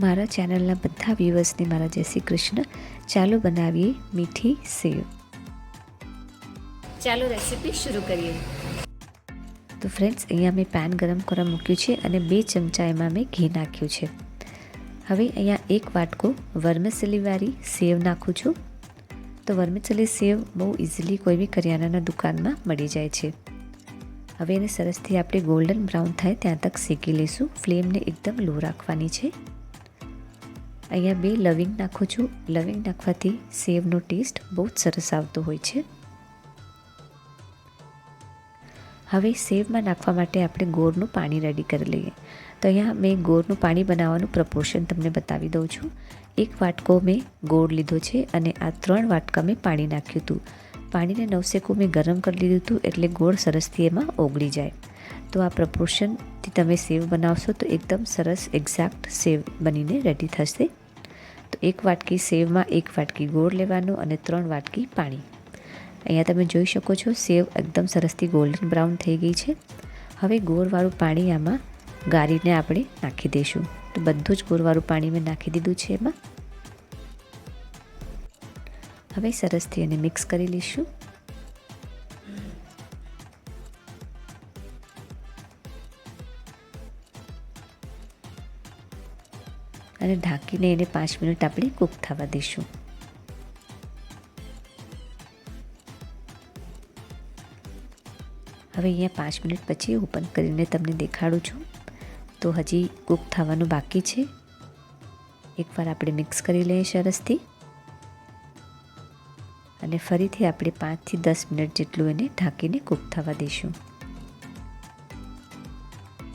મારા ચેનલના બધા વ્યૂવર્સને મારા જય શ્રી કૃષ્ણ. ચાલો બનાવીએ મીઠી સેવ. ચાલો રેસીપી શરૂ કરીએ. તો ફ્રેન્ડ્સ અહીંયા મેં પેન ગરમ કરવા મૂક્યું છે અને બે ચમચા એમાં મેં ઘી નાખ્યું છે. હવે અહીંયા એક વાટકો વર્મેસલીવાળી સેવ નાખું છું. તો વર્મેસલી સેવ બહુ ઇઝીલી કોઈ બી કરિયાણાના દુકાનમાં મળી જાય છે. હવે એને સરસથી આપણે ગોલ્ડન બ્રાઉન થાય ત્યાં તક શેકી લઈશું. ફ્લેમને એકદમ લો રાખવાની છે. અહીંયા બે લવિંગ નાખું છું. લવિંગ નાખવાથી સેવનો ટેસ્ટ બહુ જ સરસ આવતો હોય છે. હવે સેવમાં નાખવા માટે આપણે ગોળનું પાણી રેડી કરી લઈએ. તો અહીંયા મેં ગોળનું પાણી બનાવવાનું પ્રપોર્શન તમને બતાવી દઉં છું. એક વાટકો મેં ગોળ લીધો છે અને આ ત્રણ વાટકા મેં પાણી નાખ્યું હતું. પાણીને નવસેકું મેં ગરમ કરી લીધું હતું એટલે ગોળ સરસથી એમાં ઓગળી જાય. તો આ પ્રપોર્શનથી તમે સેવ બનાવશો તો એકદમ સરસ એક્ઝેક્ટ સેવ બનીને રેડી થશે. તો એક વાટકી સેવમાં એક વાટકી ગોળ લેવાનું અને ત્રણ વાટકી પાણી. અહીંયા તમે જોઈ શકો છો સેવ એકદમ સરસથી ગોલ્ડન બ્રાઉન થઈ ગઈ છે. હવે ગોળવાળું પાણી આમાં ગાળીને આપણે નાખી દઈશું. તો બધું જ ગોળવાળું પાણી મેં નાખી દીધું છે એમાં. હવે સરસથી એને મિક્સ કરી લઈશું. અને ઢાંકીને એને પાંચ મિનિટ આપણે કૂક થવા દઈશું. હવે અહીંયા પાંચ મિનિટ પછી ઓપન કરીને તમને દેખાડું છું. તો હજી કૂક થવાનું બાકી છે. એકવાર આપણે મિક્સ કરી લઈએ સરસથી. અને ફરીથી આપણે પાંચથી દસ મિનિટ જેટલું એને ઢાંકીને કૂક થવા દઈશું.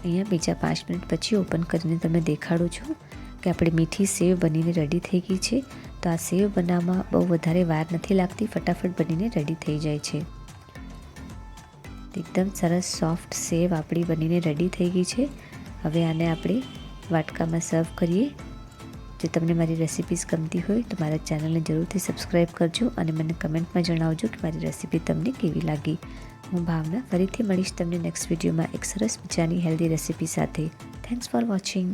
અહીંયા બીજા પાંચ મિનિટ પછી ઓપન કરીને તમે દેખાડું છું. કે આપણી મીઠી સેવ બનીને રેડી થઈ ગઈ છે. તો આ સેવ બનાવવામાં બહુ વધારે વાર નથી લાગતી, ફટાફટ બનીને રેડી થઈ જાય છે. એકદમ સરસ સોફ્ટ સેવ આપણી બનીને રેડી થઈ ગઈ છે. હવે આને આપણે વાટકામાં સર્વ કરીએ. જો તમને મારી રેસિપીઝ ગમતી હોય તો મારા ચેનલને જરૂરથી સબસ્ક્રાઈબ કરજો અને મને કમેન્ટમાં જણાવજો કે મારી રેસિપી તમને કેવી લાગી. હું ભાવના ફરીથી મળીશ તમને નેક્સ્ટ વિડીયોમાં એક સરસ મજાની હેલ્ધી રેસિપી સાથે. Thanks for watching